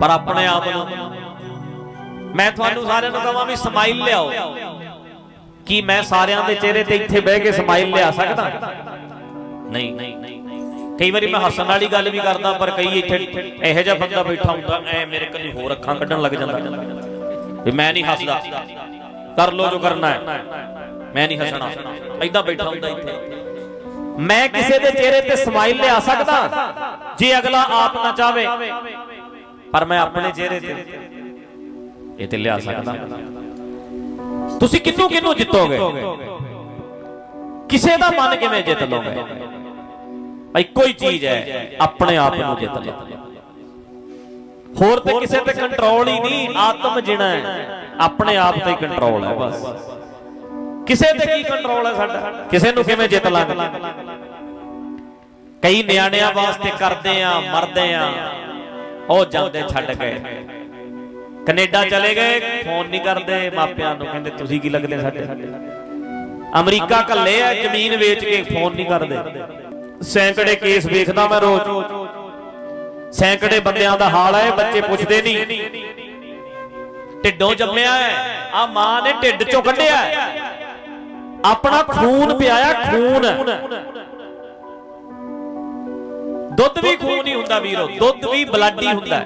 ਪਰ ਆਪਣੇ ਆਪ ਨੂੰ ਮੈਂ ਤੁਹਾਨੂੰ ਸਾਰਿਆਂ ਨੂੰ ਕਹਾਂ ਵੀ ਸਮਾਈਲ ਲਿਆਓ। ਕੀ ਮੈਂ ਸਾਰਿਆਂ ਦੇ ਚਿਹਰੇ ਤੇ ਇੱਥੇ ਬਹਿ ਕੇ ਸਮਾਈਲ ਲਿਆ ਸਕਦਾ? ਨਹੀਂ। ਕਈ ਵਾਰੀ ਮੈਂ ਹੱਸਣ ਵਾਲੀ ਗੱਲ ਵੀ ਕਰਦਾ, ਪਰ ਕਈ ਇੱਥੇ ਇਹੋ ਜਿਹਾ ਬੰਦਾ ਬੈਠਾ ਹੁੰਦਾ, ਐ ਮੇਰੇ ਕੰਨੀ ਹੋਰ ਅੱਖਾਂ ਕੱਢਣ ਲੱਗ ਜਾਂਦਾ। ਵੀ ਮੈਂ ਨਹੀਂ ਹੱਸਦਾ। ਕਰ ਲੋ ਜੋ ਕਰਨਾ ਹੈ। ਮੈਂ ਨਹੀਂ ਹੱਸਣਾ। ਐਦਾਂ ਬੈਠਾ ਹੁੰਦਾ ਇੱਥੇ। ਮੈਂ ਕਿਸੇ ਦੇ ਚਿਹਰੇ ਤੇ ਸਮਾਈਲ ਲਿਆ ਸਕਦਾ? ਜੇ ਅਗਲਾ ਆਪ ਨਾ ਚਾਵੇ। ਪਰ ਮੈਂ ਆਪਣੇ ਚਿਹਰੇ ਤੇ ਇਹ ਤੇ ਲਿਆ ਸਕਦਾ। ਤੁਸੀਂ ਕਿੰਨੂੰ ਕਿੰਨੂੰ ਜਿੱਤੋਗੇ? ਕਿਸੇ ਦਾ ਮਨ ਕਿਵੇਂ ਜਿੱਤ ਲਓਗੇ? ਇੱਕੋ ਹੀ ਚੀਜ਼ ਹੈ, ਆਪਣੇ ਆਪ ਨੂੰ ਜਿੱਤ ਲਓ। ਹੋਰ ਤੇ ਕਿਸੇ ਤੇ ਕੰਟਰੋਲ ਹੀ ਨਹੀਂ, ਆਤਮ ਜਿਣਾ ਹੈ। ਆਪਣੇ ਆਪ ਤੇ ਕੰਟਰੋਲ ਹੈ ਬਸ। ਕਿਸੇ ਤੇ ਕੀ ਕੰਟਰੋਲ ਹੈ ਸਾਡਾ? ਕਿਸੇ ਨੂੰ ਕਿਵੇਂ ਜਿੱਤ ਲਾਂਗੇ? ਕਈ ਨਿਆਣਿਆਂ ਵਾਸਤੇ ਕਰਦੇ ਆ, ਮਰਦੇ ਆ। ਉਹ ਜਾਂਦੇ ਛੱਡ ਗਏ। ਕੈਨੇਡਾ ਚਲੇ ਗਏ, ਫੋਨ ਨਹੀਂ ਕਰਦੇ, ਮਾਪਿਆਂ ਨੂੰ ਕਹਿੰਦੇ, ਤੁਸੀਂ ਕੀ ਲੱਗਦੇ ਸਾਡੇ? ਅਮਰੀਕਾ ਕੱਲੇ ਆ, ਜ਼ਮੀਨ ਵੇਚ ਕੇ ਫੋਨ ਨਹੀਂ ਕਰਦੇ। ਸੈਂਕੜੇ ਕੇਸ ਵੇਖਦਾ ਮੈਂ ਰੋਜ਼। ਸੈਂਕੜੇ ਬੰਦਿਆਂ ਦਾ ਹਾਲ ਹੈ, ਬੱਚੇ ਪੁੱਛਦੇ ਨਹੀਂ। ਢਿੱਡੋਂ ਜੰਮਿਆ ਹੈ ਆ ਮਾਂ ਨੇ ਢਿੱਡ ਚੋਂ ਕੱਢਿਆ ਆਪਣਾ ਖੂਨ ਪਿਆਇਆ, ਖੂਨ। ਦੁੱਧ ਵੀ ਖੂਨ ਹੀ ਹੁੰਦਾ ਵੀਰੋ, ਦੁੱਧ ਵੀ ਬਲੱਡ ਹੀ ਹੁੰਦਾ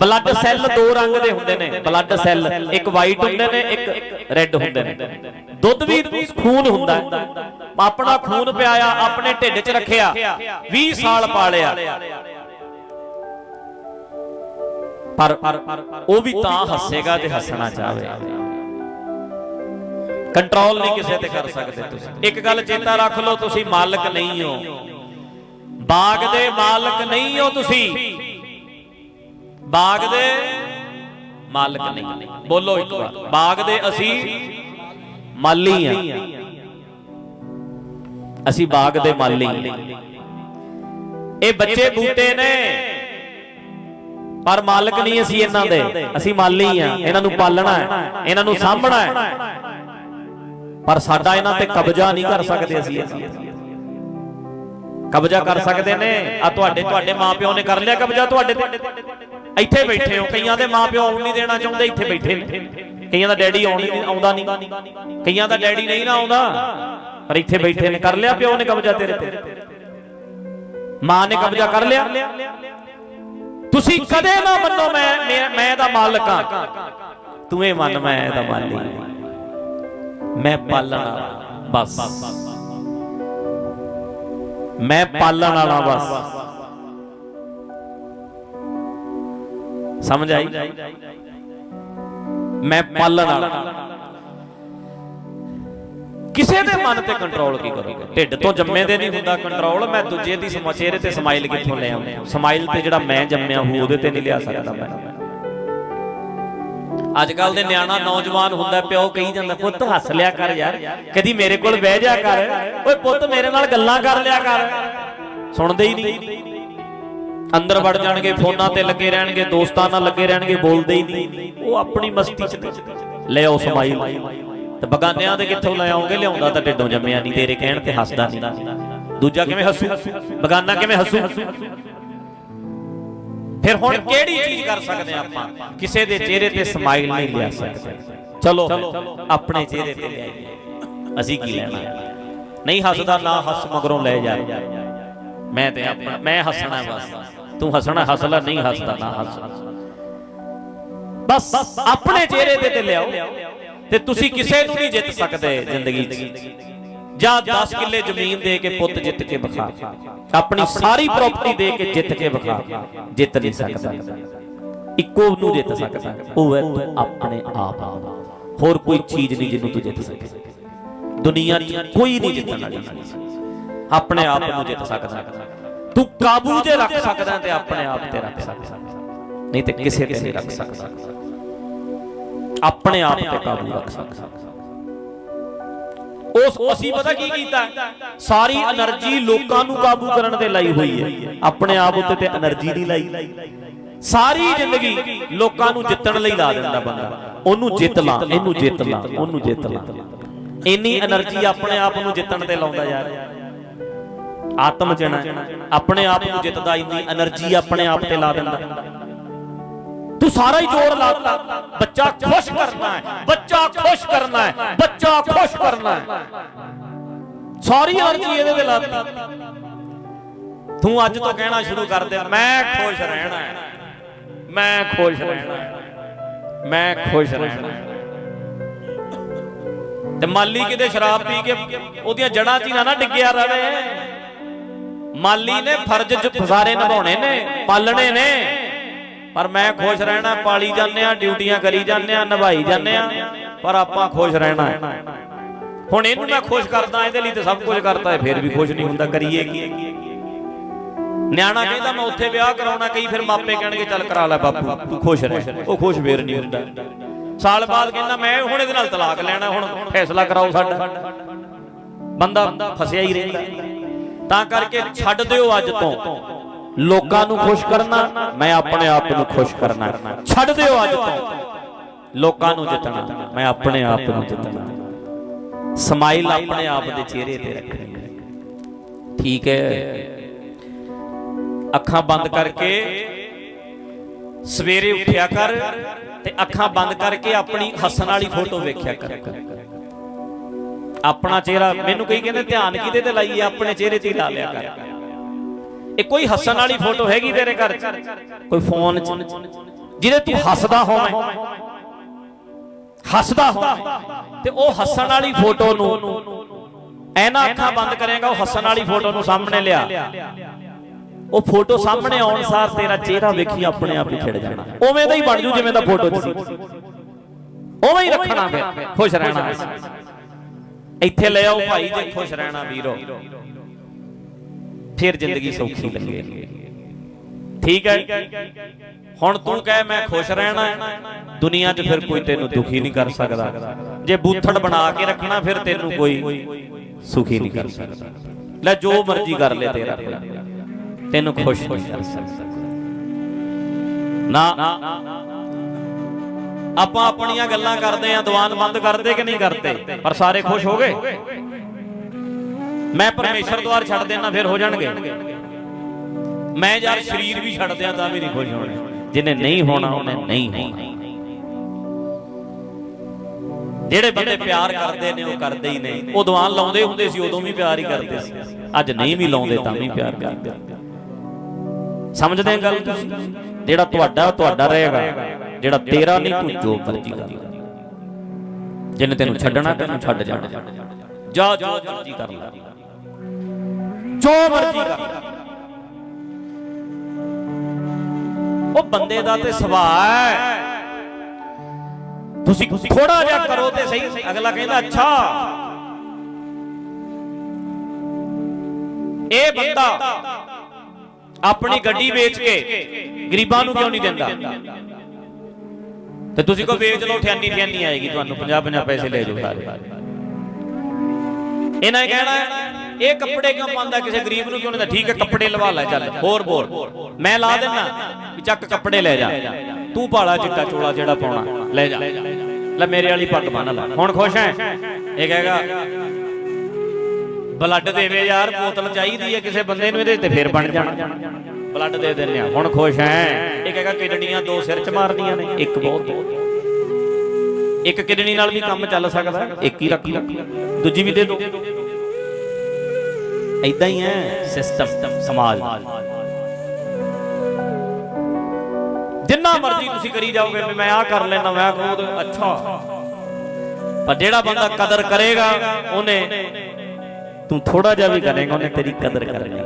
ਬਲੱਡ ਸੈੱਲ ਦੋ ਰੰਗ ਦੇ ਹੁੰਦੇ ਨੇ ਬਲੱਡ ਸੈੱਲ ਇੱਕ ਵਾਈਟ ਹੁੰਦੇ ਨੇ, ਇੱਕ ਰੈੱਡ ਹੁੰਦੇ ਨੇ। ਦੁੱਧ ਵੀ ਖੂਨ ਹੁੰਦਾ ਆਪਣਾ ਖੂਨ ਪਿਆਇਆ, ਆਪਣੇ ਢਿੱਡ 'ਚ ਰੱਖਿਆ 20 ਸਾਲ ਪਾਲਿਆ। ਪਰ ਉਹ ਵੀ ਤਾਂ ਹੱਸੇਗਾ ਤੇ ਹੱਸਣਾ ਚਾਹਵੇ। ਕੰਟਰੋਲ ਨਹੀਂ ਕਿਸੇ ਤੇ ਕਰ ਸਕਦੇ ਤੁਸੀਂ। ਇੱਕ ਗੱਲ ਚੇਤਾ ਰੱਖ ਲਓ, ਤੁਸੀਂ ਮਾਲਕ ਨਹੀਂ ਹੋ। ਬਾਗ ਦੇ ਮਾਲਕ ਨਹੀਂ ਹੋ ਤੁਸੀਂ। ਬਾਗ ਦੇ ਮਾਲਕ ਨਹੀਂ। ਬੋਲੋ ਇੱਕ ਵਾਰ। ਬਾਗ ਦੇ ਅਸੀਂ ਮਾਲੀ ਆ ਅਸੀਂ ਬਾਗ ਦੇ ਮਾਲੀ ਇਹ ਬੱਚੇ ਬੂਟੇ ਨੇ। ਪਰ ਮਾਲਕ ਨਹੀਂ ਅਸੀਂ ਇਹਨਾਂ ਦੇ। ਅਸੀਂ ਮਾਲੀ ਆ ਇਹਨਾਂ ਨੂੰ ਪਾਲਣਾ ਹੈ। ਇਹਨਾਂ ਨੂੰ ਸਾਂਭਣਾ ਹੈ। ਪਰ ਸਾਡਾ ਇਹਨਾਂ ਤੇ ਕਬਜ਼ਾ ਨਹੀਂ ਕਰ ਸਕਦੇ ਅਸੀਂ। ਕਬਜ਼ਾ ਕਰ ਸਕਦੇ ਨੇ। ਆ ਤੁਹਾਡੇ ਤੁਹਾਡੇ ਮਾਪਿਓ ਨੇ ਕਰ ਲਿਆ ਕਬਜ਼ਾ ਤੁਹਾਡੇ ਤੇ। ਇੱਥੇ ਬੈਠੇ ਹੋ। ਕਈਆਂ ਦੇ ਮਾਪਿਓ ਆਉਣ ਨਹੀਂ ਦੇਣਾ ਚਾਹੁੰਦੇ, ਇੱਥੇ ਬੈਠੇ ਨੇ। ਕਈਆਂ ਦਾ ਡੈਡੀ ਆਉਣ ਨਹੀਂ ਆਉਂਦਾ ਨਹੀਂ। ਕਈਆਂ ਦਾ ਡੈਡੀ ਨਹੀਂ ਨਾ ਆਉਂਦਾ। ਪਰ ਇੱਥੇ ਬੈਠੇ ਨੇ। ਕਰ ਲਿਆ ਪਿਓ ਨੇ ਕਬਜ਼ਾ ਤੇਰੇ ਤੇ। ਮਾਂ ਨੇ ਕਬਜ਼ਾ ਕਰ ਲਿਆ। ਤੁਸੀਂ ਕਦੇ ਨਾ ਮੰਨੋ, ਮੈਂ ਮੈਂ- ਮੈਂ ਇਹਦਾ ਮਾਲਕ ਹਾਂ। ਤੂੰ ਇਹ ਮੰਨ, ਮੈਂ ਇਹਦਾ ਮਾਲੀ ਮੈਂ ਪਾਲਣ ਬਸ। ਮੈਂ ਪਾਲਣ ਵਾਲਾ ਬਸ। ਸਮਝ ਆਈ? ਮੈਂ ਪਾਲਣ ਵਾਲਾ। ਕਿਸੇ ਦੇ ਮਨ ਤੇ ਕੰਟਰੋਲ ਕੀ ਕਰੋਗੇ? ਢਿੱਡ ਤੋਂ ਜੰਮੇ ਦੇ ਨਹੀਂ ਹੁੰਦਾ ਕੰਟਰੋਲ ਮੈਂ ਦੂਜੇ ਦੀ ਸਮਾ- ਚਿਹਰੇ ਤੇ ਸਮਾਈਲ ਕਿੱਥੋਂ ਲੈ ਆਉਂਦਾ ਸਮਾਈਲ ਤੇ ਜਿਹੜਾ ਮੈਂ ਜੰਮਿਆ ਹੂੰ ਉਹਦੇ ਤੇ ਨਹੀਂ ਲਿਆ ਸਕਦਾ ਮੈਂ। ਅੱਜ ਕੱਲ ਦੇ ਨਿਆਣਾ ਨੌਜਵਾਨ ਹੁੰਦਾ ਪਿਓ ਕਹੀ ਜਾਂਦਾ, ਪੁੱਤ ਹੱਸ ਲਿਆ ਕਰ ਯਾਰ, ਕਦੀ ਮੇਰੇ ਕੋਲ ਬਹਿ ਜਾ ਕਰ। ਓਏ ਪੁੱਤ ਮੇਰੇ ਨਾਲ ਗੱਲਾਂ ਕਰ ਲਿਆ ਕਰ। ਸੁਣਦੇ ਹੀ ਨਹੀਂ। ਅੰਦਰ ਵੜ ਜਾਣਗੇ, ਫੋਨਾਂ ਤੇ ਲੱਗੇ ਰਹਿਣਗੇ, ਦੋਸਤਾਂ ਨਾਲ ਲੱਗੇ ਰਹਿਣਗੇ, ਬੋਲਦੇ ਹੀ ਨਹੀਂ। ਉਹ ਆਪਣੀ ਮਸਤੀ ਚ ਨੇ। ਲੈ ਆਓ ਸਮਾਈਲ। ਤੇ ਬਗਾਨਿਆਂ ਦੇ ਕਿੱਥੋਂ ਲੈ ਆਉਂਗੇ ਲਿਆਉਂਦਾ ਤਾਂ ਢਿੱਡੋਂ ਜੰਮਿਆ ਨਹੀਂ, ਤੇਰੇ ਕਹਿਣ ਤੇ ਹੱਸਦਾ ਨਹੀਂ। ਦੂਜਾ ਕਿਵੇਂ ਹੱਸੂ? ਬਗਾਨਾ ਕਿਵੇਂ ਹੱਸੂ? ਫਿਰ ਹੁਣ ਕਿਹੜੀ ਚੀਜ਼ ਕਰ ਸਕਦੇ ਹਾਂ ਆਪਾਂ? ਕਿਸੇ ਦੇ ਚਿਹਰੇ ਤੇ ਸਮਾਈਲ ਨਹੀਂ ਲਿਆ ਸਕਦੇ। ਚਲੋ ਆਪਣੇ ਚਿਹਰੇ ਤੇ ਲਿਆਈਏ। ਅਸੀਂ ਕੀ ਲੈਣਾ? ਨਹੀਂ ਹੱਸਦਾ ਨਾ ਹੱਸ ਮਗਰੋਂ ਲੈ ਜਾ ਮੈਂ ਤੇ ਆਪਣਾ ਮੈਂ ਹੱਸਣਾ ਬਸ। ਤੂੰ ਹੱਸਣਾ ਹੱਸ ਲੈ ਨਹੀਂ ਹੱਸਦਾ ਨਾ ਹੱਸ। ਬਸ ਆਪਣੇ ਚਿਹਰੇ ਤੇ ਤੇ ਲਿਆਓ। ਤੇ ਤੁਸੀਂ ਕਿਸੇ ਨੂੰ ਨਹੀਂ ਜਿੱਤ ਸਕਦੇ ਜ਼ਿੰਦਗੀ 'ਚ। ਜਾਂ 10 ਕਿੱਲੇ ਜ਼ਮੀਨ ਦੇ ਕੇ ਪੁੱਤ ਜਿੱਤ ਕੇ ਵਿਖਾ। ਆਪਣੀ ਸਾਰੀ ਪ੍ਰਾਪਰਟੀ ਦੇ ਕੇ ਜਿੱਤ ਕੇ ਵਿਖਾ। ਜਿੱਤ ਨਹੀਂ ਸਕਦਾ। ਇੱਕੋ ਨੂੰ ਜਿੱਤ ਸਕਦਾ। ਉਹ ਹੈ ਤੂੰ ਆਪਣੇ ਆਪ। ਹੋਰ ਕੋਈ ਚੀਜ਼ ਨਹੀਂ ਜਿਹਨੂੰ ਤੂੰ ਜਿੱਤ ਸਕੇ ਦੁਨੀਆ 'ਚ ਕੋਈ ਨਹੀਂ ਜਿੱਤਣ ਵਾਲੀ। ਆਪਣੇ ਆਪ ਨੂੰ ਜਿੱਤ ਸਕਦਾ। ਤੂੰ ਕਾਬੂ 'ਚ ਰੱਖ ਸਕਦਾ ਤੇ ਆਪਣੇ ਆਪ ਤੇ ਰੱਖ ਸਕਦਾ। ਨਹੀਂ ਤੇ ਕਿਸੇ ਤੇ ਨਹੀਂ ਰੱਖ ਸਕਦਾ। ਆਪਣੇ ਆਪ ਤੇ ਕਾਬੂ ਰੱਖ ਸਕਦਾ। ਉਸ ਅਸੀਂ ਪਤਾ ਕੀ ਕੀਤਾ? ਸਾਰੀ એનર્ਜੀ ਲੋਕਾਂ ਨੂੰ ਕਾਬੂ ਕਰਨ ਤੇ ਲਾਈ ਹੋਈ ਹੈ। ਆਪਣੇ ਆਪ ਉੱਤੇ ਤੇ એનર્ਜੀ ਨਹੀਂ ਲਾਈ। ਸਾਰੀ ਜ਼ਿੰਦਗੀ ਲੋਕਾਂ ਨੂੰ ਜਿੱਤਣ ਲਈ ਲਾ ਦਿੰਦਾ ਬੰਦਾ। ਉਹਨੂੰ ਜਿੱਤ ਲਾ, ਇਹਨੂੰ ਜਿੱਤ ਲਾ, ਉਹਨੂੰ ਜਿੱਤ ਲਾ। ਇੰਨੀ એનર્ਜੀ ਆਪਣੇ ਆਪ ਨੂੰ ਜਿੱਤਣ ਤੇ ਲਾਉਂਦਾ ਯਾਰ। ਆਤਮ ਜਣਾ ਆਪਣੇ ਆਪ ਨੂੰ ਜਿੱਤਦਾ, ਇੰਨੀ એનર્ਜੀ ਆਪਣੇ ਆਪ ਤੇ ਲਾ ਦਿੰਦਾ। ਤੂੰ ਸਾਰਾ ਹੀ ਜੋੜ ਲਾਤਾ ਬੱਚਾ ਖੁਸ਼ ਕਰਨਾ ਹੈ। ਬੱਚਾ ਖੁਸ਼ ਕਰਨਾ ਹੈ। ਬੱਚਾ ਖੁਸ਼ ਕਰਨਾ ਹੈ। ਸਾਰੀ ਅਰਜ਼ੀ ਇਹਦੇ ਤੇ ਲਾਤੀ ਤੂੰ ਅੱਜ ਤੋਂ ਕਹਿਣਾ ਸ਼ੁਰੂ ਕਰ ਦੇ। ਮੈਂ ਖੁਸ਼ ਰਹਿਣਾ ਮੈਂ ਖੁਸ਼ ਰਹਿਣਾ ਮੈਂ ਖੁਸ਼ ਰਹਿਣਾ ਤੇ ਮਾਲੀ ਕਿਤੇ ਸ਼ਰਾਬ ਪੀ ਕੇ ਉਹਦੀਆਂ ਜੜਾਂ 'ਚ ਨਾ ਡਿੱਗਿਆ ਰਵੇ। ਮਾਲੀ ਨੇ ਫਰਜ਼ ਚ ਫਜ਼ਾਰੇ ਨਿਭਾਉਣੇ ਨੇ, ਪਾਲਣੇ ਨੇ। ਪਰ ਮੈਂ ਖੁਸ਼ ਰਹਿਣਾ ਪਾਲੀ ਜਾਂਦੇ ਆ ਡਿਊਟੀਆਂ ਕਰੀ ਜਾਂਦੇ ਆ ਨਿਭਾਈ ਜਾਂਦੇ ਆ ਪਰ ਆਪਾਂ ਖੁਸ਼ ਰਹਿਣਾ ਹੈ। ਹੁਣ ਇਹਨੂੰ ਮੈਂ ਖੁਸ਼ ਕਰਦਾ ਇਹਦੇ ਲਈ ਤੇ ਸਭ ਕੁਝ ਕਰਤਾ ਹੈ ਫਿਰ ਵੀ ਖੁਸ਼ ਨਹੀਂ ਹੁੰਦਾ ਕਰੀਏ ਕੀ? ਨਿਆਣਾ ਕਹਿੰਦਾ ਮੈਂ ਉੱਥੇ ਵਿਆਹ ਕਰਾਉਣਾ ਕਈ ਫਿਰ ਮਾਪੇ ਕਹਿਣਗੇ ਚੱਲ ਕਰਾ ਲੈ ਬਾਪੂ ਤੂੰ ਖੁਸ਼ ਰਹਿ। ਉਹ ਖੁਸ਼ ਫੇਰ ਨਹੀਂ ਹੁੰਦਾ। ਸਾਲ ਬਾਅਦ ਕਹਿੰਦਾ ਮੈਂ ਹੁਣ ਇਹਦੇ ਨਾਲ ਤਲਾਕ ਲੈਣਾ ਹੁਣ ਫੈਸਲਾ ਕਰਾਓ ਸਾਡਾ। ਬੰਦਾ ਫਸਿਆ ਹੀ ਰਹਿੰਦਾ। ਤਾਂ ਕਰਕੇ ਛੱਡ ਦਿਓ ਅੱਜ ਤੋਂ। ਲੋਕਾਂ ਨੂੰ ਖੁਸ਼ ਕਰਨਾ, ਮੈਂ ਆਪਣੇ ਆਪ ਨੂੰ ਖੁਸ਼ ਕਰਨਾ। ਛੱਡ ਦਿਓ ਅੱਜ ਤੋਂ। ਲੋਕਾਂ ਨੂੰ ਜਿੱਤਣਾ, ਮੈਂ ਆਪਣੇ ਆਪ ਨੂੰ ਜਿੱਤਣਾ। ਸਮਾਈਲ ਆਪਣੇ ਆਪ ਦੇ ਚਿਹਰੇ ਤੇ ਰੱਖਣੀ ਠੀਕ ਹੈ। ਅੱਖਾਂ ਬੰਦ ਕਰਕੇ ਸਵੇਰੇ ਉੱਠਿਆ ਕਰ ਤੇ ਅੱਖਾਂ ਬੰਦ ਕਰਕੇ ਆਪਣੀ ਹੱਸਣ ਵਾਲੀ ਫੋਟੋ ਵੇਖਿਆ ਕਰ। ਆਪਣਾ ਚਿਹਰਾ ਮੈਨੂੰ ਕਈ ਕਹਿੰਦੇ ਧਿਆਨ ਕਿਹਦੇ ਤੇ ਲਾਈਏ? ਆਪਣੇ ਚਿਹਰੇ ਤੇ ਹੀ ਲਾ ਲਿਆ ਕਰ। ਇਹ ਕੋਈ ਹੱਸਣ ਵਾਲੀ ਫੋਟੋ ਹੈਗੀ ਤੇਰੇ ਘਰ 'ਚ? ਕੋਈ ਫੋਨ 'ਚ? ਜਿਹਦੇ ਤੂੰ ਹੱਸਦਾ ਹੋਵੇਂ। ਹੱਸਦਾ ਹੋਵੇਂ। ਤੇ ਉਹ ਹੱਸਣ ਵਾਲੀ ਫੋਟੋ ਨੂੰ ਐਨਾ ਅੱਖਾਂ ਬੰਦ ਕਰੇਗਾ ਉਹ ਹੱਸਣ ਵਾਲੀ ਫੋਟੋ ਨੂੰ ਸਾਹਮਣੇ ਲਿਆ। ਉਹ ਫੋਟੋ ਸਾਹਮਣੇ ਆਉਣ ਸਾਰ ਤੇਰਾ ਚਿਹਰਾ ਵੇਖੀ ਆਪਣੇ ਆਪ ਹੀ ਖਿੜ ਜਾਣਾ। ਉਵੇਂ ਦਾ ਹੀ ਬਣ ਜੂ ਜਿਵੇਂ ਦਾ ਫੋਟੋ 'ਚ ਸੀ। ਉਵੇਂ ਹੀ ਰੱਖਣਾ ਫਿਰ। ਖੁਸ਼ ਰਹਿਣਾ। ਇੱਥੇ ਲੈ ਆਓ ਭਾਈ ਜੇ ਖੁਸ਼ ਰਹਿਣਾ ਵੀਰੋ। ਫਿਰ ਜ਼ਿੰਦਗੀ ਸੌਖੀ ਲੱਗੇਗੀ। ਠੀਕ ਹੈ? ਹੁਣ ਤੂੰ ਕਹਿ ਮੈਂ ਖੁਸ਼ ਰਹਿਣਾ ਦੁਨੀਆ 'ਚ ਫਿਰ ਕੋਈ ਤੈਨੂੰ ਦੁਖੀ ਨਹੀਂ ਕਰ ਸਕਦਾ। ਜੇ ਬੂਥੜ ਬਣਾ ਕੇ ਰੱਖਣਾ ਫਿਰ ਤੈਨੂੰ ਕੋਈ ਸੁਖੀ ਨਹੀਂ ਕਰ ਸਕਦਾ। ਲੈ ਜੋ ਮਰਜ਼ੀ ਕਰ ਲੈ ਤੇਰਾ। ਕੋਈ ਤੈਨੂੰ ਖੁਸ਼ ਨਹੀਂ ਕਰ ਸਕਦਾ। ਨਾ। ਆਪਾਂ ਆਪਣੀਆਂ ਗੱਲਾਂ ਕਰਦੇ ਆਂ ਦੀਵਾਨ ਬੰਦ ਕਰਦੇ ਕਿ ਨਹੀਂ ਕਰਦੇ? ਪਰ ਸਾਰੇ ਖੁਸ਼ ਹੋ ਗਏ? ਮੈਂ ਪਰਮੇਸ਼ਰ ਦੁਆਰ ਛੱਡ ਦੇਣਾ ਫਿਰ ਹੋ ਜਾਣਗੇ। ਮੈਂ ਯਾਰ ਸਰੀਰ ਵੀ ਛੱਡ ਦਿਆਂ ਤਾਂ ਵੀ ਨਹੀਂ ਖੁਸ਼ ਹੋਣੇ। ਜਿਹਨੇ ਨਹੀਂ ਹੋਣਾ, ਉਹਨੇ ਨਹੀਂ ਹੋਣਾ। ਜਿਹੜੇ ਬੰਦੇ ਪਿਆਰ ਕਰਦੇ ਨੇ, ਉਹ ਕਰਦੇ ਹੀ ਨਹੀਂ ਉਹ ਦੀਵਾਨ ਲਾਉਂਦੇ ਹੁੰਦੇ ਸੀ, ਉਦੋਂ ਵੀ ਪਿਆਰ ਹੀ ਕਰਦੇ ਸੀ। ਅੱਜ ਨਹੀਂ ਵੀ ਲਾਉਂਦੇ, ਤਾਂ ਵੀ ਪਿਆਰ ਕਰਦੇ। ਸਮਝਦੇ ਗੱਲ ਤੁਸੀਂ? ਜਿਹੜਾ ਤੁਹਾਡਾ, ਉਹ ਤੁਹਾਡਾ ਰਹੇਗਾ। ਜਿਹੜਾ ਤੇਰਾ ਨਹੀਂ, ਤੂੰ ਜੋ ਮਰਜ਼ੀ ਕਰ ਜਿਹਨੇ ਤੈਨੂੰ ਛੱਡਣਾ, ਤੈਨੂੰ ਛੱਡ ਜਾਣਾ। ਜਾ, ਜੋ ਮਰਜ਼ੀ ਕਰ ਲੈ। ਜੋ ਮਰਜ਼ੀ ਕਰ। ਉਹ ਬੰਦੇ ਦਾ ਤੇ ਸੁਭਾਅ ਹੈ। ਤੁਸੀਂ ਥੋੜਾ ਜਿਹਾ ਕਰੋ ਤੇ ਸਹੀ। ਅਗਲਾ ਕਹਿੰਦਾ, ਅੱਛਾ। ਇਹ ਬੰਦਾ ਆਪਣੀ ਗੱਡੀ ਵੇਚ ਕੇ ਗਰੀਬਾਂ ਨੂੰ ਕਿਉਂ ਨਹੀਂ ਦਿੰਦਾ? ਤੇ ਤੁਸੀਂ ਕੋ ਵੇਚ ਲਓ, ਠਿਆਨੀ ਠਿਆਨੀ ਆਏਗੀ। ਤੁਹਾਨੂੰ 50 50 ਪੈਸੇ ਲੈ ਜਾਓ ਸਾਰੇ। ਇਹਨਾਂ ਨੇ ਕਹਿਣਾ ਇਹ ਕੱਪੜੇ ਕਿਉਂ ਪਾਉਂਦਾ? ਕਿਸੇ ਗਰੀਬ ਨੂੰ ਕਿਉਂ ਨਹੀਂ ਠੀਕ ਹੈ, ਕੱਪੜੇ ਲਵਾ ਲੈ, ਚੱਲ। ਹੋਰ ਬੋਲ ਮੈਂ ਲਾ ਦੇਣਾ ਵੀ ਚੱਕ ਕੱਪੜੇ ਲੈ ਜਾ। ਤੂੰ ਪਾਲਾ ਚਿੱਟਾ ਚੋਲਾ ਜਿਹੜਾ ਪਾਉਣਾ, ਲੈ ਜਾ। ਲੈ, ਮੇਰੇ ਵਾਲੀ ਪੱਗ ਬੰਨ ਲੈ। ਹੁਣ ਖੁਸ਼ ਹੈ? ਇਹ ਕਹੇਗਾ ਬਲੱਡ ਦੇਵੇ ਯਾਰ, ਬੋਤਲ ਚਾਹੀਦੀ ਹੈ ਕਿਸੇ ਬੰਦੇ ਨੂੰ ਇਹਦੇ ਤੇ, ਫੇਰ ਬਣ ਜਾਣਾ। ਬਲੱਡ ਦੇ ਦਿੰਦੇ ਆ। ਹੁਣ ਖੁਸ਼ ਹੈ? ਇਹ ਕਹੇਗਾ, ਕਿਡਨੀਆਂ ਦੋ ਸਿਰ ਚ ਮਾਰਦੀਆਂ ਨੇ। ਇੱਕ ਬਹੁਤ ਇੱਕ ਕਿਡਨੀ ਨਾਲ ਵੀ ਕੰਮ ਚੱਲ ਸਕਦਾ। ਇੱਕ ਹੀ ਰੱਖ ਦੂਜੀ ਵੀ ਦੇ ਦਿਓ ਐਦਾਂ ਹੀ ਹੈ ਸਿਸਟਮ ਸਮਾਜ। ਜਿੰਨਾ ਮਰਜ਼ੀ ਤੁਸੀਂ ਕਰੀ ਜਾਓਗੇ ਵੀ ਮੈਂ ਆਹ ਕਰ ਲੈਣਾ ਮੈਂ ਕਰੂ ਅੱਛਾ। ਪਰ ਜਿਹੜਾ ਬੰਦਾ ਕਦਰ ਕਰੇਗਾ ਉਹਨੇ ਤੂੰ ਥੋੜਾ ਜਿਹਾ ਵੀ ਕਰੇਗਾ ਉਹਨੇ ਤੇਰੀ ਕਦਰ ਕਰਨੀ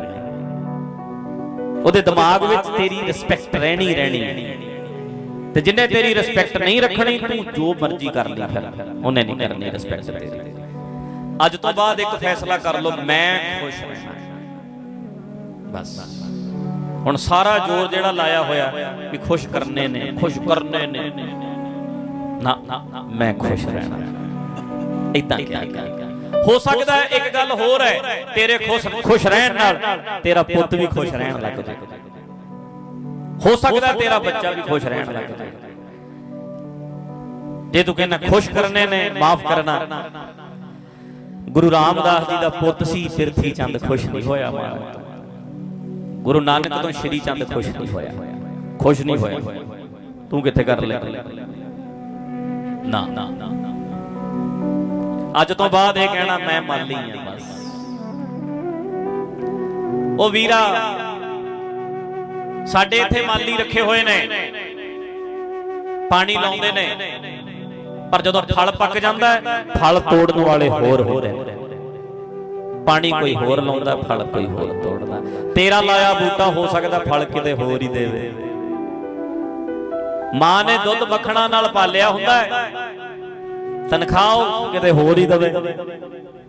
ਉਹਦੇ ਦਿਮਾਗ ਵਿੱਚ ਤੇਰੀ ਰਿਸਪੈਕਟ ਰਹਿਣੀ ਰਹਿਣੀ ਤੇ ਜਿੰਨੇ ਤੇਰੀ ਰਿਸਪੈਕਟ ਨਹੀਂ ਰੱਖਣੀ ਤੂੰ ਜੋ ਮਰਜ਼ੀ ਕਰ ਲਈ ਫਿਰ। ਉਹਨੇ ਨਹੀਂ ਕਰਨੀ ਰਿਸਪੈਕਟ ਤੇਰੀ। ਅੱਜ ਤੋਂ ਬਾਅਦ ਇੱਕ ਫੈਸਲਾ ਕਰ ਲਓ ਮੈਂ ਖੁਸ਼ ਰਹਿਣਾ। ਬਸ। ਹੁਣ ਸਾਰਾ ਜ਼ੋਰ ਜਿਹੜਾ ਲਾਇਆ ਹੋਇਆ ਵੀ ਖੁਸ਼ ਕਰਨੇ ਨੇ ਖੁਸ਼ ਕਰਨੇ ਨੇ। ਨਾ। ਮੈਂ ਖੁਸ਼ ਰਹਿਣਾ। ਇਦਾਂ ਕਿਹਾ ਹੋ ਸਕਦਾ ਹੈ ਇੱਕ ਗੱਲ ਹੋਰ ਹੈ ਤੇਰੇ ਖੁਸ਼ ਖੁਸ਼ ਰਹਿਣ ਨਾਲ ਤੇਰਾ ਪੁੱਤ ਵੀ ਖੁਸ਼ ਰਹਿਣ ਲੱਗ ਜਾਏ। ਹੋ ਸਕਦਾ ਤੇਰਾ ਬੱਚਾ ਵੀ ਖੁਸ਼ ਰਹਿਣ ਲੱਗ ਜਾਏ। ਜੇ ਤੂੰ ਕਹਿੰਦਾ ਖੁਸ਼ ਕਰਨੇ ਨੇ ਮਾਫ ਕਰਨਾ। ਗੁਰੂ ਰਾਮਦਾਸ ਜੀ ਦਾ ਪੁੱਤ ਸੀ ਪਿਰਥੀ ਚੰਦ ਖੁਸ਼ ਨਹੀਂ ਹੋਇਆ ਮਹਾਰਾਜ ਗੁਰੂ ਨਾਨਕ ਤੋਂ ਸ਼੍ਰੀ ਚੰਦ ਖੁਸ਼ ਨਹੀਂ ਹੋਇਆ। ਖੁਸ਼ ਨਹੀਂ ਹੋਇਆ। ਤੂੰ ਕਿੱਥੇ ਕਰ ਲਿਆ? ਨਾ। ਅੱਜ ਤੋਂ ਬਾਅਦ ਇਹ ਕਹਿਣਾ ਮੈਂ ਮਾਲੀ ਆ ਬਸ। ਉਹ ਵੀਰਾ, ਸਾਡੇ ਇੱਥੇ ਮਾਲੀ ਰੱਖੇ ਹੋਏ ਨੇ। ਪਾਣੀ ਲਾਉਂਦੇ ਨੇ। ਪਰ ਜਦੋਂ ਫਲ ਪੱਕ ਜਾਂਦਾ ਹੈ, ਫਲ ਤੋੜਨ ਵਾਲੇ ਹੋਰ ਹੋ ਨੇ। ਪਾਣੀ ਕੋਈ ਹੋਰ ਲਾਉਂਦਾ, ਫਲ ਕੋਈ ਹੋਰ ਤੋੜਦਾ। ਤੇਰਾ ਲਾਇਆ ਬੂਟਾ ਹੋ ਸਕਦਾ ਫਲ ਕਿਤੇ ਹੋਰ ਹੀ ਦੇਵੇ। ਮਾਂ ਨੇ ਦੁੱਧ ਮੱਖਣਾ ਨਾਲ ਪਾਲਿਆ ਹੁੰਦਾ ਹੈ। ਤਨਖਾਹ ਕਿਤੇ ਹੋਰ ਹੀ ਦਵੇ।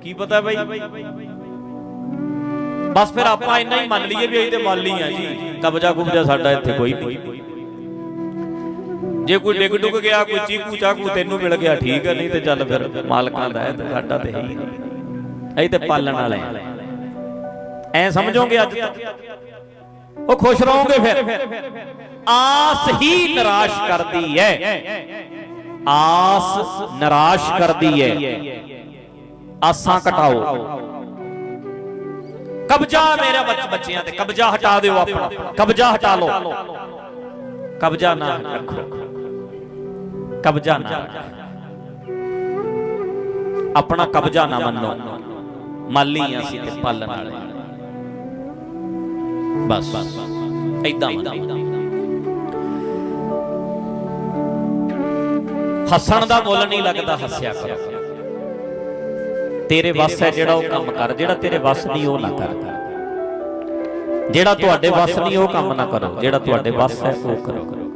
ਕੀ ਪਤਾ ਬਈ? ਬਸ ਫਿਰ ਆਪਾਂ ਇੰਨਾ ਹੀ ਮੰਨ ਲਈਏ ਵੀ ਇਹਦੇ ਤੇ ਮਾਲੀ ਆ ਜੀ। ਕਬਜ਼ਾ ਕੁਬਜ਼ਾ ਸਾਡਾ ਇੱਥੇ ਕੋਈ ਨਹੀਂ। ਜੇ ਕੋਈ ਡਿੱਗ ਡੁੱਗ ਗਿਆ, ਕੋਈ ਚੀਕੂ ਚਾਕੂ ਤੈਨੂੰ ਮਿਲ ਗਿਆ, ਠੀਕ ਹੈ ਨਹੀਂ ਤੇ ਚੱਲ ਫਿਰ ਮਾਲਕਾਂ ਦਾ ਹੈ ਤੇ ਸਾਡਾ ਤੇ ਹੈ ਹੀ ਨਹੀਂ। ਅਸੀਂ ਤੇ ਪਾਲਣ ਵਾਲੇ ਐ ਸਮਝੋਗੇ ਅੱਜ ਉਹ ਖੁਸ਼ ਰਹੋਗੇ ਫਿਰ? ਆਸ ਹੀ ਨਿਰਾਸ਼ ਕਰਦੀ ਹੈ। ਆਸ ਨਿਰਾਸ਼ ਕਰਦੀ ਹੈ। ਆਸਾਂ ਘਟਾਓ। ਕਬਜ਼ਾ ਮੇਰੇ ਬੱਚ- ਬੱਚਿਆਂ ਤੇ, ਕਬਜ਼ਾ ਹਟਾ ਦਿਓ ਆਪਣਾ। ਕਬਜ਼ਾ ਹਟਾ ਲਓ। ਕਬਜ਼ਾ ਨਾ ਰੱਖੋ। ਕਬਜ਼ਾ ਨਾ ਆਪਣਾ ਕਬਜ਼ਾ ਨਾ ਮੰਨੋ। ਮਾਲੀ ਆ ਅਸੀਂ ਤੇ ਪਾਲਣ ਵਾਲੇ। ਬਸ। ਐਦਾਂ ਮੰਨੋ ਹੱਸਣ ਦਾ ਮੁੱਲ ਨਹੀਂ ਲੱਗਦਾ, ਹੱਸਿਆ ਕਰੋ। ਤੇਰੇ ਵੱਸ ਹੈ ਜਿਹੜਾ ਉਹ ਕੰਮ ਕਰ, ਜਿਹੜਾ ਤੇਰੇ ਵੱਸ ਨਹੀਂ ਉਹ ਨਾ ਕਰ। ਜਿਹੜਾ ਤੁਹਾਡੇ ਵੱਸ ਨਹੀਂ ਉਹ ਕੰਮ ਨਾ ਕਰੋ, ਜਿਹੜਾ ਤੁਹਾਡੇ ਵੱਸ ਹੈ ਉਹ ਕਰੋ।